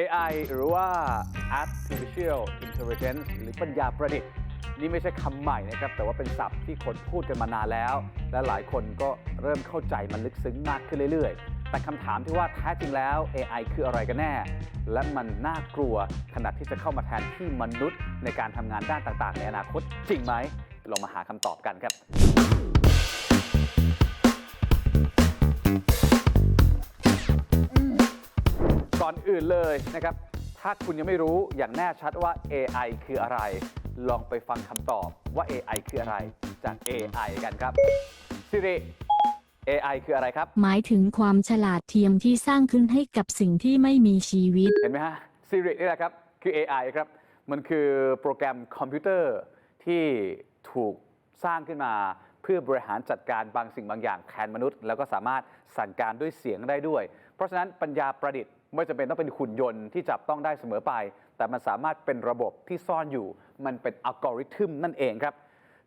AI หรือว่า Artificial Intelligence หรือปัญญาประดิษฐ์ นี่ไม่ใช่คำใหม่นะครับ แต่ว่าเป็นศัพท์ที่คนพูดกันมานานแล้ว และหลายคนก็เริ่มเข้าใจมันลึกซึ้งมากขึ้นเรื่อยๆ แต่คำถามที่ว่าแท้จริงแล้ว AI คืออะไรกันแน่ และมันน่ากลัวขนาดที่จะเข้ามาแทนที่มนุษย์ ในการทำงานด้านต่างๆ ในอนาคตจริงไหมลองมาหาคำตอบกันครับ อนอื่นเลยนะครับ ถ้าคุณยังไม่รู้อย่างแน่ชัดว่า AI คืออะไร ลองไปฟังคำตอบว่า AI คืออะไรจาก AI กันครับ Siri AI คืออะไรครับ หมายถึงความฉลาดเทียมที่สร้างขึ้นให้กับสิ่งที่ไม่มีชีวิต เห็นไหมฮะ Siri นี่แหละครับ คือ AI ครับ มันคือโปรแกรมคอมพิวเตอร์ที่ถูกสร้างขึ้นมาเพื่อบริหารจัดการบางสิ่งบางอย่างแทนมนุษย์ แล้วก็สามารถสั่งการด้วยเสียงได้ด้วย เพราะฉะนั้นปัญญาประดิษฐ์ ไม่จำเป็นต้องเป็นหุ่นยนต์ที่จับต้องได้เสมอไป แต่มันสามารถเป็นระบบที่ซ่อนอยู่ มันเป็นอัลกอริทึมนั่นเองครับ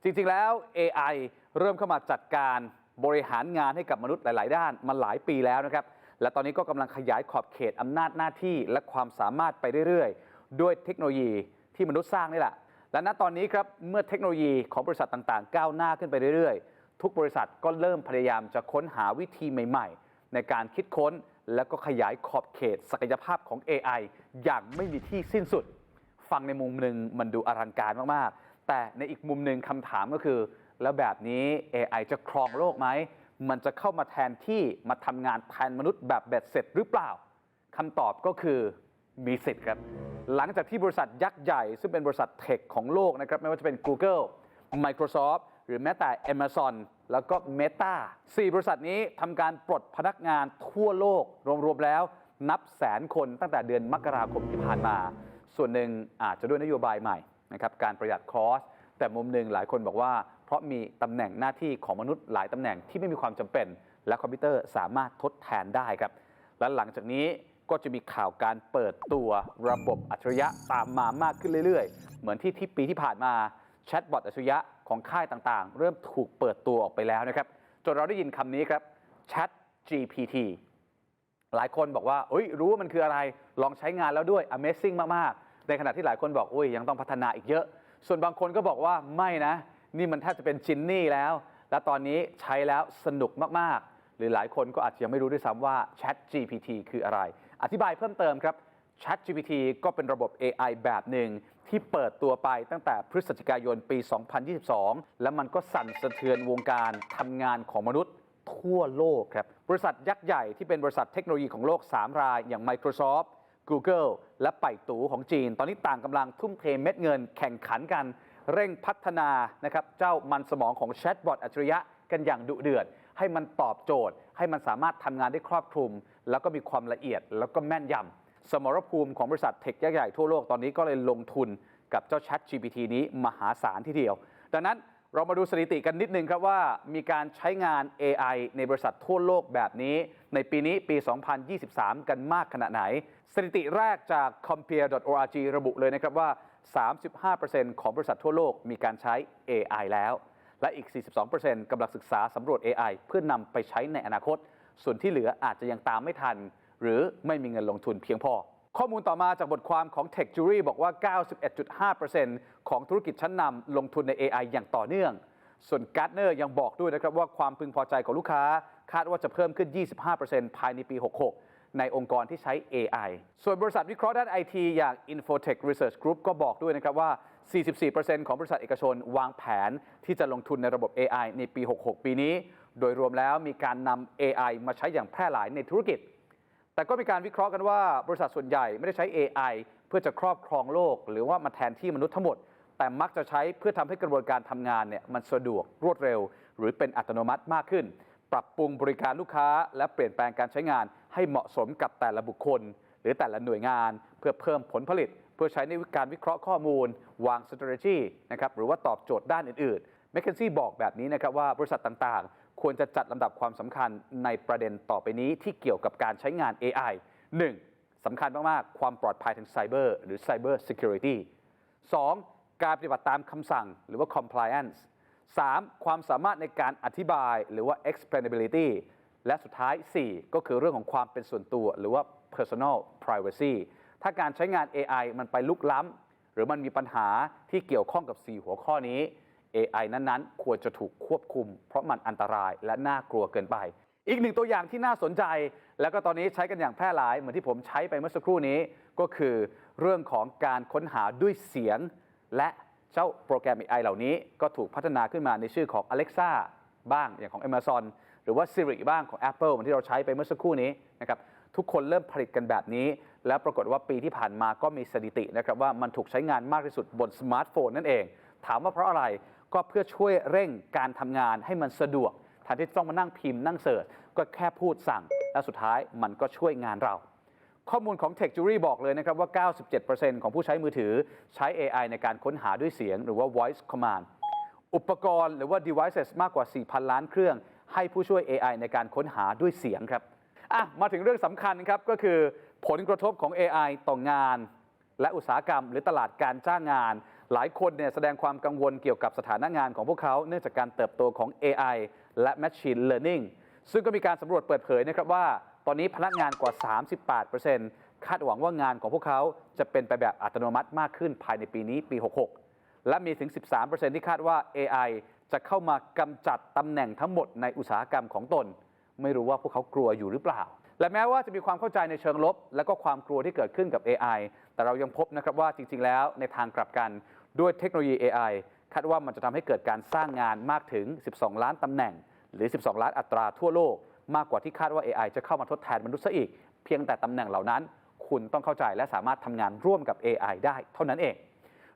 จริงๆแล้ว AI เริ่มเข้ามาจัดการบริหารงานให้กับมนุษย์หลาย ๆ ด้านมาหลายปีแล้วนะครับ และตอนนี้ก็กำลังขยายขอบเขตอำนาจหน้าที่และความสามารถไปเรื่อย ๆ ด้วยเทคโนโลยีที่มนุษย์สร้างนี่แหละ และณตอนนี้ครับเมื่อเทคโนโลยีของบริษัทต่าง ๆ ก้าวหน้าขึ้นไปเรื่อย ๆ ทุกบริษัทก็เริ่มพยายามจะค้นหาวิธีใหม่ ๆ ในการคิดค้น และก็ขยายขอบเขตศักยภาพของ AI อย่างไม่มีที่สิ้นสุด ฟังในมุมหนึ่งมันดูอลังการมาก ๆ แต่ในอีกมุมหนึ่งคำถามก็คือ แล้วแบบนี้ AI จะครองโลกไหม มันจะเข้ามาแทนที่มาทำงานแทนมนุษย์แบบเบ็ดเสร็จหรือเปล่าคำตอบก็คือมีสิทธิ์ครับ หลังจากที่บริษัทยักษ์ใหญ่ ซึ่งเป็นบริษัทเทคของโลกนะครับไม่ว่าจะเป็น Google Microsoft รือแม้แต่ Amazon แล้วก็ Meta 4 บริษัทนี้ทำการปลดพนักงานทั่วโลก รวมๆแล้วนับแสนคนตั้งแต่เดือนมกราคมที่ผ่านมา ส่วนหนึ่งอาจจะด้วยนโยบายใหม่นะครับการประหยัดคอสแต่มุมหนึ่งหลายคนบอกว่า เพราะมีตำแหน่งหน้าที่ของมนุษย์หลายตำแหน่งที่ไม่มีความจำเป็น และคอมพิวเตอร์สามารถทดแทนได้ครับ และหลังจากนี้ก็จะมีข่าวการเปิดตัวระบบอัจฉริยะตามมามากขึ้นเรื่อยๆ เหมือนที่ที่ปีที่ผ่านมาแชทบอทอัจฉริยะ ของค่ายต่างๆ เริ่มถูกเปิดตัวออกไปแล้วนะครับ จนเราได้ยินคำนี้ครับ Chat GPT หลายคนบอกว่าเอ้ยรู้ว่ามันคืออะไร ลองใช้งานแล้วด้วย Amazing มาก ๆ ในขณะที่หลายคนบอกอุ้ยยังต้องพัฒนาอีกเยอะ ส่วนบางคนก็บอกว่าไม่นะ นี่มันแทบจะเป็นจินนี่แล้ว และตอนนี้ใช้แล้วสนุกมาก ๆ หรือหลายคนก็อาจจะยังไม่รู้ด้วยซ้ำว่า Chat GPT คืออะไร อธิบายเพิ่มเติมครับ Chat GPT ก็เป็นระบบ AI แบบหนึ่ง ที่เปิดตัวไปตั้งแต่พฤศจิกายนปี 2022 และมันก็สั่นสะเทือนวงการทำงานของมนุษย์ทั่วโลกครับ บริษัทยักษ์ใหญ่ที่เป็นบริษัทเทคโนโลยีของโลก 3 ราย อย่าง Microsoft Google และไปตูของจีน ตอนนี้ต่างกำลังทุ่มเทเม็ดเงินแข่งขันกัน เร่งพัฒนานะครับเจ้ามันสมองของแชทบอทอัจฉริยะกันอย่างดุเดือด ให้มันตอบโจทย์ ให้มันสามารถทำงานได้ครอบคลุม แล้วก็มีความละเอียดแล้วก็แม่นยำ สมรภูมิของบริษัทเทคยักษ์ใหญ่ทั่วโลกตอนนี้ก็เลยลงทุนกับเจ้า Chat GPT นี้มหาศาลทีเดียว ดังนั้นเรามาดูสถิติกันนิดนึงครับว่ามีการใช้งาน AI ในบริษัททั่วโลกแบบนี้ ในปีนี้ปี 2023 กันมากขนาดไหน สถิติแรกจาก compare.org ระบุเลยนะครับว่า 35%ของบริษัททั่วโลกมีการใช้ AI แล้ว และอีก 42%กำลังศึกษาสำรวจ AI เพื่อนำไปใช้ในอนาคต ส่วนที่เหลืออาจจะยังตามไม่ทัน หรือไม่มีเงินลงทุนเพียงพอ ข้อมูลต่อมาจากบทความของ Tech Jury บอกว่า 91.5%ของธุรกิจชั้นนำลงทุนใน AI อย่างต่อเนื่อง ส่วน Gartner ยังบอกด้วยนะครับว่าความพึงพอใจของลูกค้า คาดว่าจะเพิ่มขึ้น 25%ภายในปี 66ในองค์กรที่ใช้ AI ส่วนบริษัทวิเคราะห์ด้านไอทีอย่าง Infotech Research Group ก็บอกด้วยนะครับว่า 44%ของบริษัทเอกชนวางแผนที่จะลงทุนในระบบ AI ในปี 66 ปีนี้ โดยรวมแล้วมีการนำ AI มาใช้อย่างแพร่หลายในธุรกิจ แต่ก็มีการวิเคราะห์กันว่าบริษัทส่วนใหญ่ไม่ได้ใช้ AI เพื่อจะครอบครองโลก หรือว่ามาแทนที่มนุษย์ทั้งหมด แต่มักจะใช้เพื่อทำให้กระบวนการทำงานเนี่ยมันสะดวกรวดเร็ว หรือเป็นอัตโนมัติมากขึ้น ปรับปรุงบริการลูกค้า และเปลี่ยนแปลงการใช้งาน ให้เหมาะสมกับแต่ละบุคคล หรือแต่ละหน่วยงาน เพื่อเพิ่มผลผลิต เพื่อใช้ในการวิเคราะห์ข้อมูล วาง strategy นะครับหรือว่าตอบโจทย์ด้านอื่นๆ m c k เคนซี่บอกแบบนี้นะครับว่าบริษัทต่างๆ ควรจะจัดลำดับความสำคัญในประเด็นต่อไปนี้ที่เกี่ยวกับการใช้งาน AI 1. สำคัญมาก ๆ ความปลอดภัยทางไซเบอร์หรือ Cyber Security 2. การปฏิบัติตามคำสั่งหรือว่า compliance 3. ความสามารถในการอธิบายหรือว่า explainability และสุดท้าย 4 ก็คือเรื่องของความเป็นส่วนตัวหรือว่า personal privacy ถ้าการใช้งาน AI มันไปลุกล้ำ หรือมันมีปัญหาที่เกี่ยวข้องกับ 4 หัวข้อนี้ AI นั้นๆ ควรจะถูกควบคุม เพราะมันอันตรายและน่ากลัวเกินไป อีกหนึ่งตัวอย่างที่น่าสนใจ แล้วก็ตอนนี้ใช้กันอย่างแพร่หลาย เหมือนที่ผมใช้ไปเมื่อสักครู่นี้ ก็คือเรื่องของการค้นหาด้วยเสียง และเจ้าโปรแกรม AI เหล่านี้ก็ถูกพัฒนาขึ้นมาในชื่อของ Alexa บ้างอย่างของ Amazon หรือว่า Siri บ้างของ Apple เหมือนที่เราใช้ไปเมื่อสักครู่นี้นะครับทุกคนเริ่มผลิตกันแบบนี้ แล้วปรากฏว่าปีที่ผ่านมาก็มีสถิตินะครับว่ามันถูกใช้งานมากที่สุดบนสมาร์ทโฟนนั่นเอง ถามว่าเพราะอะไร ก็เพื่อช่วยเร่งการทำงานให้มันสะดวกแทนที่จะต้องมานั่งพิมพ์นั่งเสิร์ชก็แค่พูดสั่ง และสุดท้ายมันก็ช่วยงานเรา ข้อมูลของ Tech Jury บอกเลยนะครับว่า 97%ของผู้ใช้มือถือใช้ AI ในการค้นหาด้วยเสียง หรือว่า voice command อุปกรณ์หรือว่า devices มากกว่า 4,000 ล้านเครื่อง ให้ผู้ช่วย AI ในการค้นหาด้วยเสียงครับอะมาถึงเรื่องสำคัญครับก็คือผลกระทบของ AI ต่องาน และอุตสาหกรรม หรือตลาดการจ้างงาน หลายคนเนี่ยแสดงความกังวลเกี่ยวกับสถานะงานของพวกเขา เนื่องจากการเติบโตของ AI และ Machine Learning ซึ่งก็มีการสำรวจเปิดเผยนะครับว่า ตอนนี้พนักงานกว่า 38%คาดหวังว่างานของพวกเขาจะเป็นไปแบบอัตโนมัติมากขึ้นภายในปีนี้ปี 66 และมีถึง 13%ที่คาดว่า AI จะเข้ามากำจัดตำแหน่งทั้งหมดในอุตสาหกรรมของตน ไม่รู้ว่าพวกเขากลัวอยู่หรือเปล่า และแม้ว่าจะมีความเข้าใจในเชิงลบ และก็ความกลัวที่เกิดขึ้นกับ AI แต่เรายังพบนะครับว่าจริง ๆ แล้วในทางกลับกัน ด้วยเทคโนโลยี AI คาดว่ามันจะทำให้เกิดการสร้างงานมากถึง 12 ล้านตำแหน่ง หรือ 12 ล้านอัตราทั่วโลก มากกว่าที่คาดว่า AI จะเข้ามาทดแทนมนุษย์ซะอีก เพียงแต่ตำแหน่งเหล่านั้น คุณต้องเข้าใจและสามารถทำงานร่วมกับ AI ได้เท่านั้นเอง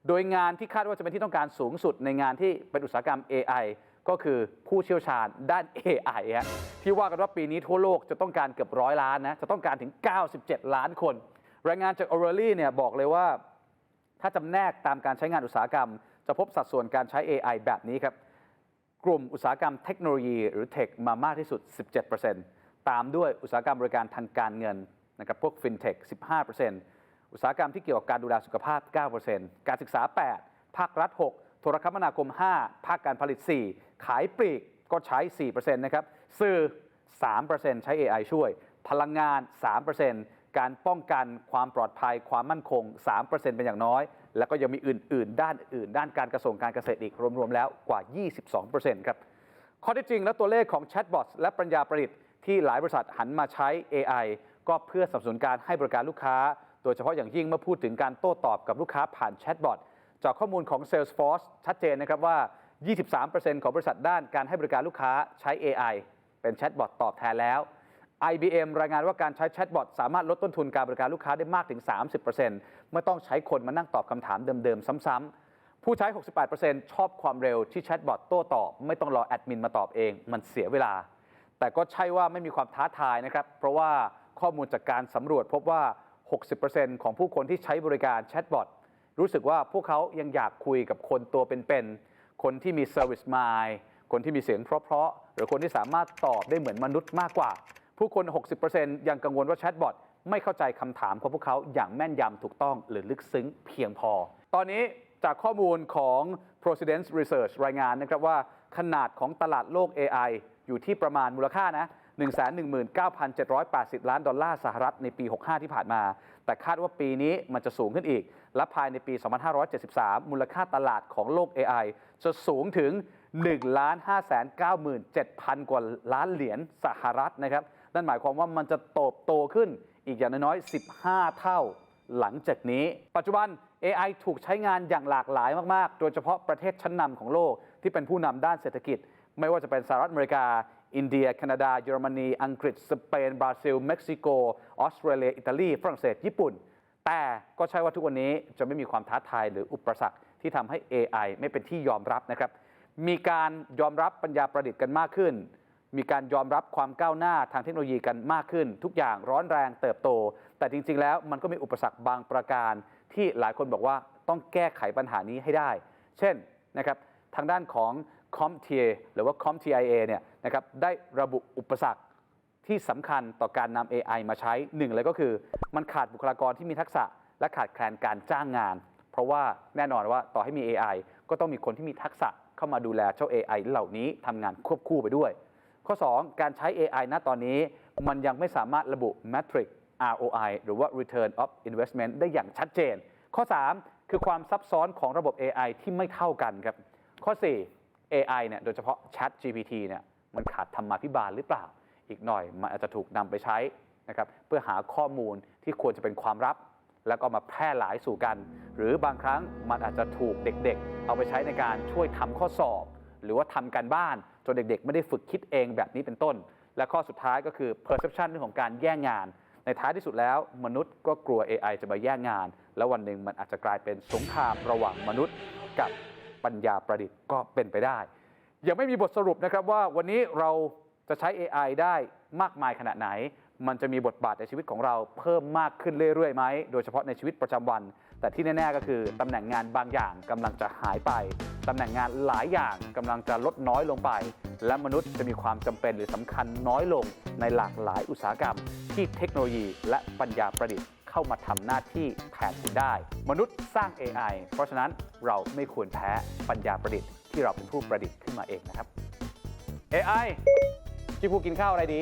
โดยงานที่คาดว่าจะเป็นที่ต้องการสูงสุดในงานที่เป็นอุตสาหกรรม AI ก็คือผู้เชี่ยวชาญด้าน AI ฮะที่ว่ากันว่าปีนี้ทั่วโลกจะต้องการเกือบร้อยล้านนะ จะต้องการถึง 97 ล้านคน รายงานจาก o r a l y เนี่ยบอกเลยว่า ถ้าจำแนกตามการใช้งานอุตสาหกรรม จะพบสัดส่วนการใช้ AI แบบนี้ครับ กลุ่มอุตสาหกรรมเทคโนโลยีหรือเทคมามากที่สุด 17%ตามด้วยอุตสาหกรรมบริการทางการเงินนะครับพวกฟินเทค15%อุตสาหกรรมที่เกี่ยวกับการดูแลสุขภาพ 9%การศึกษา 8 ภาครัฐ 6 โทรคมนาคม 5 ภาคการผลิต 4 ขายปลีกก็ใช้ 4%นะครับ สื่อ 3%ใช้ AI ช่วย พลังงาน 3% การป้องกันความปลอดภัยความมั่นคง 3%เป็นอย่างน้อย แล้วก็ยังมีอื่น ๆ ด้านอื่น ด้านการกระทรวงการเกษตรอีกรวม ๆ แล้วกว่า 22%ครับข้อท็จจริงและตัวเลขของแชทบอทและปัญญาประดิษฐ์ที่หลายบริษัทหันมาใช้ AI ก็เพื่อสนับสนุนการให้บริการลูกค้า โดยเฉพาะอย่างยิ่งเมื่อพูดถึงการโต้ตอบกับลูกค้าผ่านแชทบอทจากข้อมูลของ Salesforce ชัดเจนนะครับว่า 23%ของบริษัทด้านการให้บริการลูกค้าใช้ AI เป็นแชทบอทตอบแทนแล้ว IBM รายงานว่าการใช้แชทบอทสามารถลดต้นทุนการบริการลูกค้าได้มากถึง 30%เมื่อต้องใช้คนมานั่งตอบคำถามเดิม ๆ ซ้ำๆ ผู้ใช้ 68%ชอบความเร็วที่แชทบอทโต้ตอบ ไม่ต้องรอแอดมินมาตอบเอง มันเสียเวลา แต่ก็ใช่ว่าไม่มีความท้าทายนะครับ เพราะว่าข้อมูลจากการสำรวจพบว่า 60%ของผู้คนที่ใช้บริการแชทบอทรู้สึกว่าพวกเขายังอยากคุยกับคนตัวเป็นๆ คนที่มี Service Mind คนที่มีเสียงเพราะๆ หรือคนที่สามารถตอบได้เหมือนมนุษย์มากกว่า ผู้คน 60%ยังกังวลว่าแชทบอทไม่เข้าใจคำถามของพวกเขาอย่างแม่นยำถูกต้องหรือลึกซึ้งเพียงพอ ตอนนี้จากข้อมูลของ Precedence Research รายงานนะครับว่าขนาดของตลาดโลก AI อยู่ที่ประมาณมูลค่านะ119,780 ล้านดอลลาร์สหรัฐในปี 65 ที่ผ่านมา แต่คาดว่าปีนี้มันจะสูงขึ้นอีก และภายในปี 2573 มูลค่าตลาดของโลก AI จะสูงถึง 1 597,000 กว่าล้านเหรียญสหรัฐนะครับ นั่นหมายความว่ามันจะโตบโตขึ้นอีกอย่างน้อยๆ 15 เท่าหลังจากนี้ ปัจจุบัน AI ถูกใช้งานอย่างหลากหลายมาก ๆ โดยเฉพาะประเทศชั้นนำของโลกที่เป็นผู้นำด้านเศรษฐกิจ ไม่ว่าจะเป็นสหรัฐอเมริกา อินเดีย แคนาดา เยอรมนี อังกฤษ สเปน บราซิล เม็กซิโก ออสเตรเลีย อิตาลี ฝรั่งเศส ญี่ปุ่น แต่ก็ใช่ว่าทุกวันนี้จะไม่มีความท้าทายหรืออุปสรรคที่ทำให้ AI ไม่เป็นที่ยอมรับนะครับ มีการยอมรับปัญญาประดิษฐ์กันมากขึ้น มีการยอมรับความก้าวหน้าทางเทคโนโลยีกันมากขึ้น ทุกอย่างร้อนแรงเติบโต แต่จริง ๆ แล้วมันก็มีอุปสรรคบางประการ ที่หลายคนบอกว่าต้องแก้ไขปัญหานี้ให้ได้ เช่นนะครับทางด้านของ CompTIA หรือว่า CompTIA เนี่ยนะครับได้ระบุอุปสรรคที่สำคัญต่อการนำ AI มาใช้หนึ่งเลยก็คือ มันขาดบุคลากรที่มีทักษะ และขาดแคลนการจ้างงาน เพราะว่าแน่นอนว่าต่อให้มี AI ก็ต้องมีคนที่มีทักษะเข้ามาดูแลเจ้า AI เหล่านี้ทำงานควบคู่ไปด้วย ข้อ 2 การใช้ AI ณตอนนี้ มันยังไม่สามารถระบุแมทริก ROI หรือว่า Return of Investment ได้อย่างชัดเจน ข้อ 3 คือความซับซ้อนของระบบ AI ที่ไม่เท่ากันครับ ข้อ 4 AI เนี่ยโดยเฉพาะ Chat GPT เนี่ยมันขาดธรรมาภิบาลหรือเปล่า อีกหน่อยมันอาจจะถูกนำไปใช้นะครับเพื่อหาข้อมูลที่ควรจะเป็นความลับแล้วก็มาแพร่หลายสู่กัน หรือบางครั้งมันอาจจะถูกเด็กๆ เอาไปใช้ในการช่วยทำข้อสอบ หรือว่าทำการบ้าน จนเด็กๆ ไม่ได้ฝึกคิดเองแบบนี้เป็นต้น และข้อสุดท้ายก็คือ perception เรื่องของการแย่งงาน ในท้ายที่สุดแล้วมนุษย์ก็กลัว AI จะมาแย่งงาน แล้ววันหนึ่งมันอาจจะกลายเป็นสงครามระหว่างมนุษย์กับปัญญาประดิษฐ์ก็เป็นไปได้ ยังไม่มีบทสรุปนะครับว่าวันนี้เราจะใช้ AI ได้มากมายขนาดไหน มันจะมีบทบาทในชีวิตของเราเพิ่มมากขึ้นเรื่อยๆไหม โดยเฉพาะในชีวิตประจำวัน แต่ที่แน่ ๆ ก็คือตำแหน่งงานบางอย่างกำลังจะหายไปตำแหน่งงานหลายอย่างกำลังจะลดน้อยลงไป และมนุษย์จะมีความจำเป็นหรือสำคัญน้อยลงในหลากหลายอุตสาหกรรม ที่เทคโนโลยีและปัญญาประดิษฐ์เข้ามาทำหน้าที่แทนคุณได้ มนุษย์สร้าง AI เพราะฉะนั้นเราไม่ควรแพ้ปัญญาประดิษฐ์ที่เราเป็นผู้ประดิษฐ์ขึ้นมาเองนะครับ AI พี่ภูกินข้าวอะไรดี